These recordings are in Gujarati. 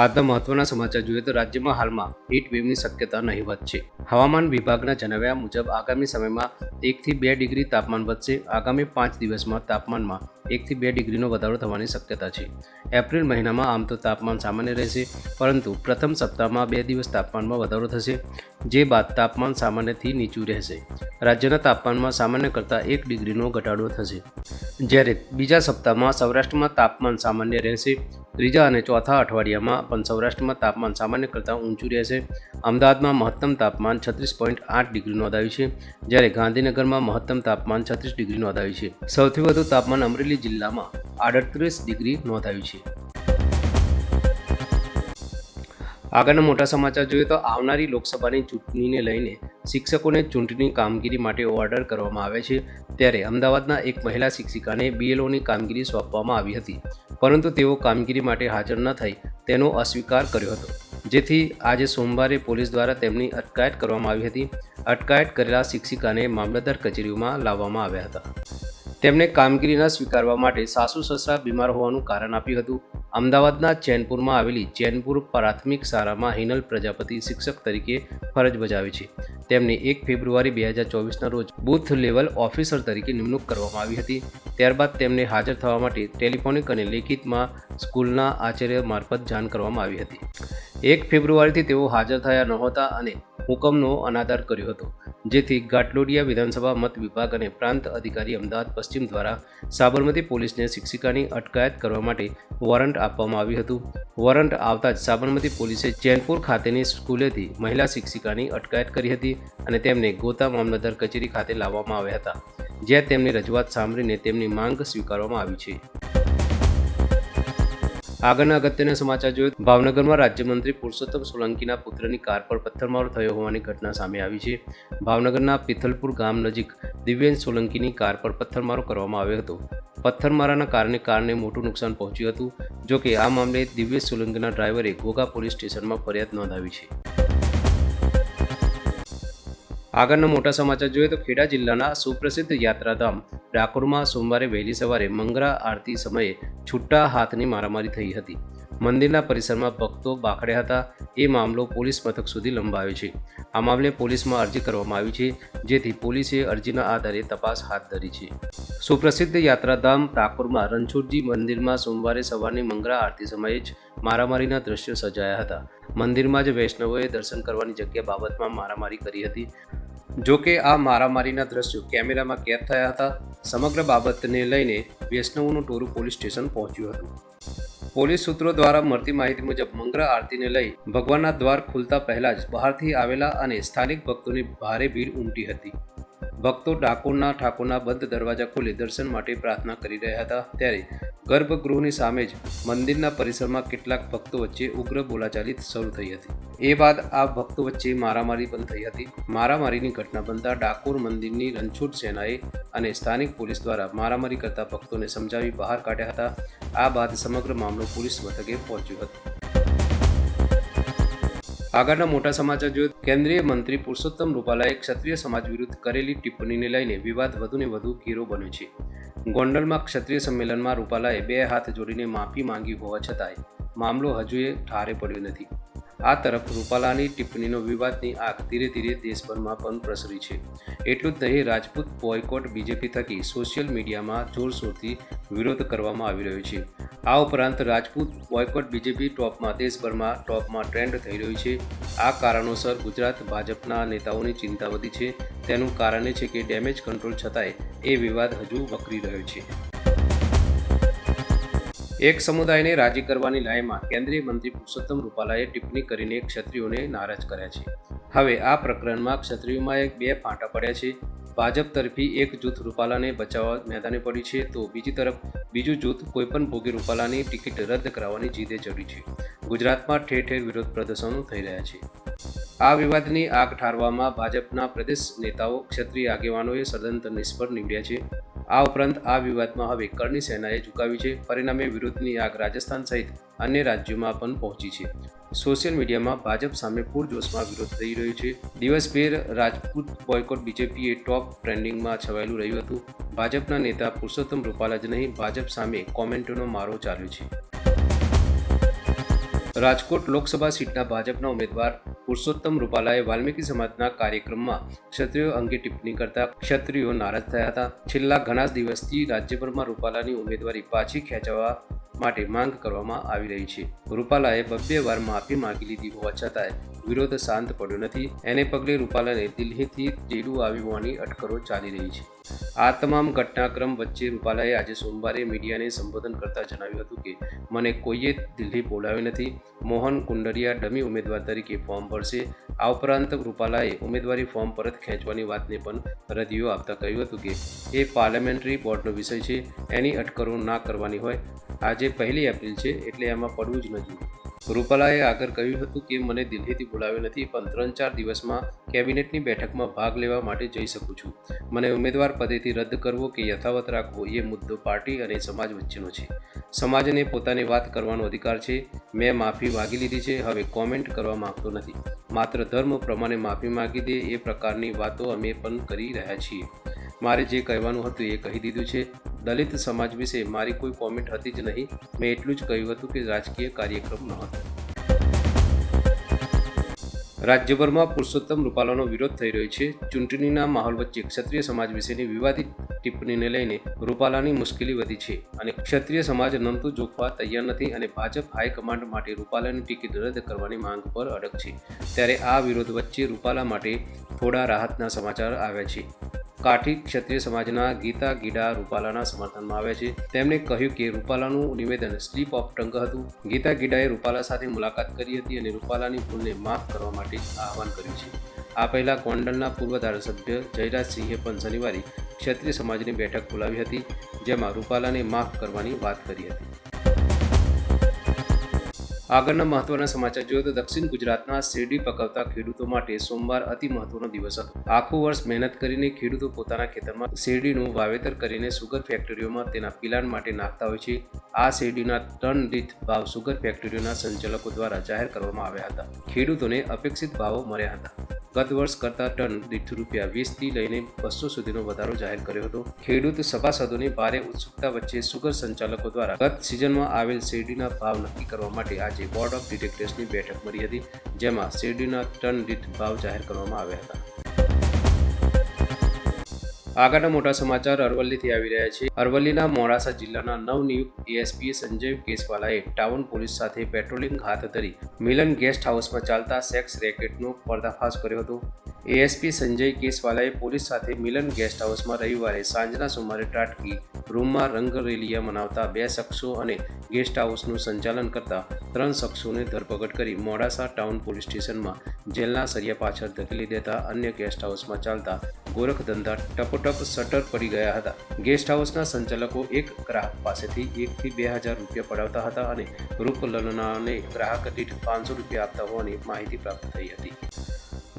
આજના મહત્વના સમાચાર જોઈએ તો રાજ્યમાં હાલમાં હીટ વેવની શક્યતા નહીવત છે. હવામાન વિભાગના જણાવ્યા મુજબ આગામી સમયમાં એકથી બે ડિગ્રી તાપમાન વધશે. આગામી પાંચ દિવસમાં તાપમાનમાં એકથી બે ડિગ્રીનો વધારો થવાની શક્યતા છે. એપ્રિલ મહિનામાં આમ તો તાપમાન સામાન્ય રહેશે, પરંતુ પ્રથમ સપ્તાહમાં બે દિવસ તાપમાનમાં વધારો થશે, જે બાદ તાપમાન સામાન્યથી નીચું રહેશે. રાજ્યના તાપમાનમાં સામાન્ય કરતાં એક ડિગ્રીનો ઘટાડો થશે. જ્યારે બીજા સપ્તાહમાં સૌરાષ્ટ્રમાં તાપમાન સામાન્ય રહેશે ત્રીજા અને ચોથા અઠવાડિયામાં પણ સૌરાષ્ટ્રમાં તાપમાન સામાન્ય કરતાં ઊંચું રહેશે. અમદાવાદમાં મહત્તમ તાપમાન છત્રીસ પોઈન્ટ આઠ ડિગ્રી નોંધાયું છે, જ્યારે ગાંધીનગરમાં મહત્તમ તાપમાન છત્રીસ ડિગ્રી નોંધાયું છે. સૌથી વધુ તાપમાન અમરેલી જિલ્લામાં આડત્રીસ ડિગ્રી નોંધાયું છે. આગળના મોટા સમાચાર જોઈએ તો આવનારી લોકસભાની ચૂંટણીને લઈને શિક્ષકોને ચૂંટણી કામગીરી માટે ઓર્ડર કરવામાં આવે છે. ત્યારે અમદાવાદના એક મહિલા શિક્ષિકાને બીએલઓની કામગીરી સોંપવામાં આવી હતી. પરંતુ તેઓ કામગીરી માટે હાજર ન થઈ તેનો અસ્વીકાર કર્યો હતો. જેથી આજે સોમવારે પોલીસ દ્વારા તેમની અટકાયત કરવામાં આવી હતી. અટકાયત કરેલા શિક્ષિકાને મામલતદાર કચેરીઓમાં લાવવામાં આવ્યા હતા. તેમને કામગીરી ન સ્વીકારવા માટે સાસુ સસરા બીમાર હોવાનું કારણ આપ્યું હતું. અમદાવાદના ચેનપુરમાં આવેલી ચેનપુર પ્રાથમિક શાળામાં હિનલ પ્રજાપતિ શિક્ષક તરીકે ફરજ બજાવે છે. તેમની એક ફેબ્રુઆરી બે હજાર ચોવીસના રોજ બૂથ લેવલ ઓફિસર તરીકે નિમણૂક કરવામાં આવી હતી. ત્યારબાદ તેમને હાજર થવા માટે ટેલિફોનિક અને લેખિતમાં સ્કૂલના આચાર્ય મારફત જાણ કરવામાં આવી હતી. એક ફેબ્રુઆરીથી તેઓ હાજર થયા નહોતા અને હુકમનો અનાદર કર્યો હતો, જેથી ગાટલોડિયા વિધાનસભા મત વિભાગ અને પ્રાંત અધિકારી અમદાવાદ પશ્ચિમ દ્વારા સાબરમતી પોલીસને શિક્ષિકાની અટકાયત કરવા માટે વોરંટ આપવામાં આવ્યું હતું. વોરંટ આવતા જ સાબરમતી પોલીસે જૈનપુર ખાતેની સ્કૂલેથી મહિલા શિક્ષિકાની અટકાયત કરી હતી. અને તેમને ગોતા મામલતદાર કચેરી ખાતે લાવવામાં આવ્યા હતા, જ્યાં તેમની રજૂઆત સાંભળીને તેમની માંગ સ્વીકારવામાં આવી છે. આગળના અગત્યના સમાચાર જોયું ભાવનગરમાં રાજ્યમંત્રી પુરુષોત્તમ સોલંકીના પુત્રની કાર પર પથ્થરમારો થયો હોવાની ઘટના સામે આવી છે. ભાવનગરના પિથલપુર ગામ નજીક દિવ્યેશ સોલંકીની કાર પર પથ્થરમારો કરવામાં આવ્યો હતો. પથ્થરમારાના કારણે કારને મોટું નુકસાન પહોંચ્યું હતું, જોકે આ મામલે દિવ્યેશ સોલંકીના ડ્રાઈવરે ઘોઘા પોલીસ સ્ટેશનમાં ફરિયાદ નોંધાવી છે. આગળના મોટા સમાચાર જોઈએ તો ખેડા જિલ્લાના સુપ્રસિદ્ધ યાત્રાધામ ડાકોરમાં સોમવારે વહેલી સવારે મંગળા આરતી સમયે છૂટા હાથની મારામારી થઈ હતી. મંદિરના પરિસરમાં ભક્તો બાખડ્યા હતા. એ મામલો પોલીસ મથક સુધી લંબાયો છે. આ મામલે પોલીસમાં અરજી કરવામાં આવી છે, જેથી પોલીસે અરજીના આધારે તપાસ હાથ ધરી છે. સુપ્રસિદ્ધ યાત્રાધામ ડાકોરમાં રણછોડજી મંદિરમાં સોમવારે સવારની મંગળા આરતી સમયે જ મારામારીના દ્રશ્યો સર્જાયા હતા. મંદિરમાં જ વૈષ્ણવોએ દર્શન કરવાની જગ્યા બાબતમાં મારામારી કરી હતી. જો કે આ મારામારીના દ્રશ્યો કેમેરામાં કેદ થયા હતા, સમગ્ર બાબતને લઈને વૈષ્ણવનું ટોરું પોલીસ સ્ટેશન પહોંચ્યું હતું. પોલીસ સૂત્રો દ્વારા મળતી માહિતી મુજબ મંગળ આરતીને લઈ ભગવાનના દ્વાર ખુલતા પહેલા જ બહારથી આવેલા અને સ્થાનિક ભક્તોની ભારે ભીડ ઉમટી હતી. ભક્તો ડાકોરના ઠાકોરના બંધ દરવાજા ખોલી દર્શન માટે પ્રાર્થના કરી રહ્યા હતા, ત્યારે ગર્ભગૃહની સામે જ મંદિરના પરિસરમાં કેટલાક ભક્તો વચ્ચે ઉગ્ર બોલાચાલી શરૂ થઈ હતી. એ બાદ આ ભક્તો વચ્ચે મારામારી પણ થઈ હતી. મારામારીની ઘટના બનતા ડાકોર મંદિરની રણછોડ સેનાએ અને સ્થાનિક પોલીસ દ્વારા મારામારી કરતા ભક્તોને સમજાવી બહાર કાઢ્યા હતા. આ બાદ સમગ્ર મામલો પોલીસ મથકે પહોંચ્યો હતો. આગળના મોટા સમાચાર જોઈએ કેન્દ્રીય મંત્રી પુરુષોત્તમ રૂપાલાએ ક્ષત્રિય સમાજ વિરુદ્ધ કરેલી ટિપ્પણીને લઈને વિવાદ વધુને વધુ ઘેરો બન્યો છે. ગોંડલમાં ક્ષત્રિય સંમેલનમાં રૂપાલાએ બે હાથ જોડીને માફી માંગી હોવા છતાંય મામલો હજુએ ઠારે પડ્યો નથી. આ તરફ રૂપાલાની ટિપ્પણીનો વિવાદની આગ ધીરે ધીરે દેશભરમાં પણ પ્રસરી છે. એટલું જ નહીં, રાજપૂત બોયકોટ બીજેપી થકી સોશિયલ મીડિયામાં જોરશોરથી વિરોધ કરવામાં આવી રહ્યો છે. આ ઉપરાંત રાજપૂત બોયકોટ બીજેપી ટોપમાં દેશભરમાં ટોપમાં ટ્રેન્ડ થઈ રહ્યું છે. આ કારણોસર ગુજરાત ભાજપના નેતાઓની ચિંતા વધી છે. તેનું કારણ એ છે કે ડેમેજ કંટ્રોલ છતાંય એ વિવાદ હજુ વકરી રહ્યો છે. એક સમુદાયને રાજી કરવાની લાયમાં કેન્દ્રીય મંત્રી પુરુષોત્તમ રૂપાલાએ ટિપ્પણી કરીને ક્ષત્રિયોને નારાજ કર્યા છે. હવે આ પ્રકરણમાં ક્ષત્રિયોમાં એક બે ફાંટા પડ્યા છે. ભાજપ તરફી એક જૂથ રૂપાલાને બચાવવા મેદાને પડી છે તો બીજી તરફ બીજું જૂથ કોઈપણ ભોગી રૂપાલાની ટિકિટ રદ કરાવવાની જીદે ચડી છે. ગુજરાતમાં ઠેર ઠેર વિરોધ પ્રદર્શનો થઈ રહ્યા છે. આ વિવાદની આગ ઠારવામાં ભાજપના પ્રદેશ નેતાઓ ક્ષત્રિય આગેવાનોએ સદંતર નિષ્ફળ નીવડ્યા છે. આ ઉપરાંત આ વિવાદમાં હવે કરની સેનાએ ઝુકાવી છે. પરિણામે વિરોધની આગ રાજસ્થાન સહિત અન્ય રાજ્યોમાં પણ પહોંચી છે. સોશિયલ મીડિયામાં ભાજપ સામે પૂરજોશમાં વિરોધ થઈ રહ્યો છે. દિવસભેર રાજપૂત બોયકોટ બીજેપીએ ટોપ ટ્રેન્ડિંગમાં છવાયેલું રહ્યું હતું. ભાજપના નેતા પુરુષોત્તમ રૂપાલા જ નહીં, ભાજપ સામે કોમેન્ટોનો મારો ચાલ્યો છે. રાજકોટ લોકસભા સીટના ભાજપના ઉમેદવાર પુરુષોત્તમ રૂપાલાએ વાલ્મીકી સમાજના કાર્યક્રમમાં ક્ષત્રિયો અંગે ટિપ્પણી કરતા ક્ષત્રિયો નારાજ થયા હતા. છેલ્લા ઘણા દિવસથી રાજ્યભરમાં રૂપાલાની ઉમેદવારી પાછી ખેંચવા માટે માંગ કરવામાં આવી રહી છે. રૂપાલાએ બબ્બે વાર માફી માંગી લીધી હોવા છતાંય વિરોધ શાંત પડ્યો નથી. એને પગલે રૂપાલાને દિલ્હીથી તેડું આવી હોવાની અટકળો ચાલી રહી છે. આ તમામ ઘટનાક્રમ વચ્ચે રૂપાલાએ આજે સોમવારે મીડિયાને સંબોધન કરતા જણાવ્યું હતું કે, મને કોઈએ દિલ્હી બોલાવ્યો નથી. મોહન કુંડરિયા ડમી ઉમેદવાર તરીકે ફોર્મ ભરશે. આ ઉપરાંત રૂપાલાએ ઉમેદવારી ફોર્મ પરત ખેંચવાની વાતને પણ રદિયો આપતા કહ્યું હતું કે, એ પાર્લામેન્ટરી બોર્ડનો વિષય છે. એની અટકળો ના કરવાની હોય. આજે પહેલી એપ્રિલ છે, એટલે એમાં પડવું જ નથી. રૂપાલાએ આગળ કહ્યું હતું કે, મને દિલ્હીથી બોલાવ્યો નથી, પણ ત્રણ ચાર દિવસમાં કેબિનેટની બેઠકમાં ભાગ લેવા માટે જઈ શકું છું. મને ઉમેદવાર પદેથી રદ કરવો કે યથાવત રાખવો એ મુદ્દો પાર્ટી અને સમાજ વચ્ચેનો છે. સમાજને પોતાની વાત કરવાનો અધિકાર છે. મેં માફી માગી લીધી છે. હવે કોમેન્ટ કરવા માંગતો નથી. માત્ર ધર્મ પ્રમાણે માફી માગી દે એ પ્રકારની વાતો અમે પણ કરી રહ્યા છીએ. મારે જે કહેવાનું હતું એ કહી દીધું છે. દલિત સમાજ વિશે મારી કોઈ કોમેન્ટ હતી જ નહીં. મેં એટલું જ કહ્યું હતું કે રાજકીય કાર્યક્રમ ન હતો. રાજ્યભરમાં પુરુષોત્તમ રૂપાલાનો વિરોધ થઈ રહ્યો છે. ચૂંટણીના માહોલ વચ્ચે ક્ષત્રિય સમાજ વિશેની વિવાદિત ટિપ્પણીને લઈને રૂપાલાની મુશ્કેલી વધી છે અને ક્ષત્રિય સમાજ નમતું જોખવા તૈયાર નથી અને ભાજપ હાઈકમાન્ડ માટે રૂપાલાની ટિકિટ રદ કરવાની માંગ પર અડગ છે. ત્યારે આ વિરોધ વચ્ચે રૂપાલા માટે થોડા રાહતના સમાચાર આવ્યા છે. કાઠી ક્ષત્રિય સમાજના ગીતા ગીડા રૂપાલાના સમર્થનમાં આવ્યા છે. તેમણે કહ્યું કે રૂપાલાનું નિવેદન સ્લીપ ઓફ ટંગ હતું. ગીતા ગીડાએ રૂપાલા સાથે મુલાકાત કરી હતી અને રૂપાલાની ભૂલને માફ કરવા માટે આહવાન કર્યું છે. આ પહેલા ગોંડલના પૂર્વ ધારાસભ્ય જયરાજસિંહે પણ શનિવારે ક્ષત્રિય સમાજની બેઠક બોલાવી હતી, જેમાં રૂપાલાને માફ કરવાની વાત કરી હતી. આગળના મહત્વના સમાચાર જોઈએ તો દક્ષિણ ગુજરાતના શેરડી પકવતા ખેડૂતો માટે સોમવાર અતિ મહત્વનો દિવસ હતો. આખું વર્ષ મહેનત કરીને ખેડૂતો પોતાના ખેતરમાં શેરડીનું વાવેતર કરીને સુગર ફેક્ટરીઓમાં તેના પિલાણ માટે નાખતા હોય છે. આ શેરડીના ટન દીઠ ભાવ સુગર ફેક્ટરીઓના સંચાલકો દ્વારા જાહેર કરવામાં આવ્યા હતા. ખેડૂતોને અપેક્ષિત ભાવો મળ્યા હતા. ગત વર્ષ કરતાં ટન દીઠ રૂપિયા વીસથી લઈને બસો સુધીનો વધારો જાહેર કર્યો હતો. ખેડૂત સભાસદોની ભારે ઉત્સુકતા વચ્ચે સુગર સંચાલકો દ્વારા ગત સિઝનમાં આવેલ શેરડીના ભાવ નક્કી કરવા માટે આજે બોર્ડ ઓફ ડિરેક્ટર્સની બેઠક મળી હતી, જેમાં શેરડીના ટન દીઠ ભાવ જાહેર કરવામાં આવ્યા હતા. આગળના મોટા સમાચાર અરવલ્લીથી આવી રહ્યા છે. અરવલ્લીના મોડાસા જિલ્લાના નવનિયુક્ત એએસપી સંજય કેસવાલાએ ટાઉન પોલીસ સાથે પેટ્રોલિંગ હાથ ધરી મિલન ગેસ્ટ હાઉસમાં ચાલતા સેક્સ રેકેટનો પર્દાફાશ કર્યો હતો. એએસપી સંજય કેસવાલાએ પોલીસ સાથે મિલન ગેસ્ટ હાઉસમાં રવિવારે સાંજના સુમારે ટાટકી રૂમમાં રંગરેલિયા મનાવતા બે શખ્સો અને ગેસ્ટ હાઉસનું સંચાલન કરતા ત્રણ શખ્સોને ધરપકડ કરી મોડાસા ટાઉન પોલીસ સ્ટેશનમાં જેલના સરિયા પાછળ ધકેલી દેતા અન્ય ગેસ્ટ હાઉસમાં ચાલતા ગોરખધંધા ટપોટપ શટર પડી ગયા હતા. ગેસ્ટ હાઉસના સંચાલકો એક ગ્રાહક પાસેથી એકથી બે હજાર રૂપિયા પડાવતા હતા અને રૂપલનાને ગ્રાહક દીઠ પાંચસો રૂપિયા આપતા હોવાની માહિતી પ્રાપ્ત થઈ હતી.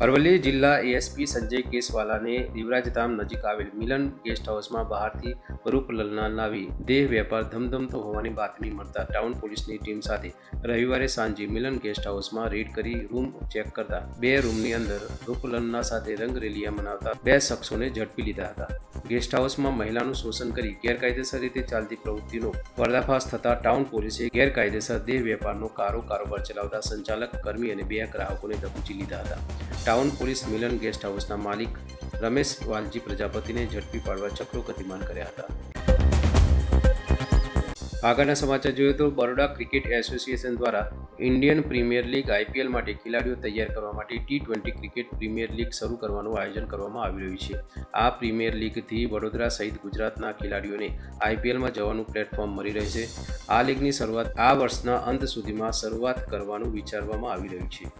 અરવલ્લી જિલ્લા એએસપી સંજય કેસવાલાને દિવરાજધામ નજીક આવેલ મિલન ગેસ્ટ હાઉસમાં બહારથી રૂપલલના લાવી દેહ વેપાર ધમધમતો હોવાની બાતમી મળતા ટાઉન પોલીસની ટીમ સાથે રવિવારે સાંજે મિલન ગેસ્ટ હાઉસમાં રેડ કરી રૂમ ચેક કરતા બે રૂમની અંદર રૂપલલના સાથે રંગરેલીયા મનાવતા બે શખ્સોને ઝડપી લીધા હતા. ગેસ્ટ હાઉસમાં મહિલાનું શોષણ કરી ગેરકાયદેસર રીતે ચાલતી પ્રવૃત્તિનો પર્દાફાશ થતા ટાઉન પોલીસે ગેરકાયદેસર દેહ વેપારનો કારો કારોબાર ચલાવતા સંચાલક, કર્મી અને બે ગ્રાહકોને દબોચી લીધા હતા. ટાઉન પોલીસ મિલન ગેસ્ટ હાઉસના માલિક રમેશ વાલજી પ્રજાપતિને ઝડપી પાડવા ચક્રો ગતિમાન કર્યા હતા. આગળના સમાચાર જોઈએ તો બરોડા ક્રિકેટ એસોસિએશન દ્વારા ઇન્ડિયન પ્રીમિયર લીગ આઈપીએલ માટે ખેલાડીઓ તૈયાર કરવા માટે T twenty cricket premier league શરૂ કરવાનું આયોજન કરવામાં આવી રહ્યું છે. આ પ્રીમિયર લીગથી વડોદરા સહિત ગુજરાતના ખેલાડીઓને આઈપીએલમાં જવાનું પ્લેટફોર્મ મળી રહેશે આ લીગની શરૂઆત આ વર્ષના અંત સુધીમાં શરૂઆત કરવાનું વિચારવામાં આવી રહ્યું છે.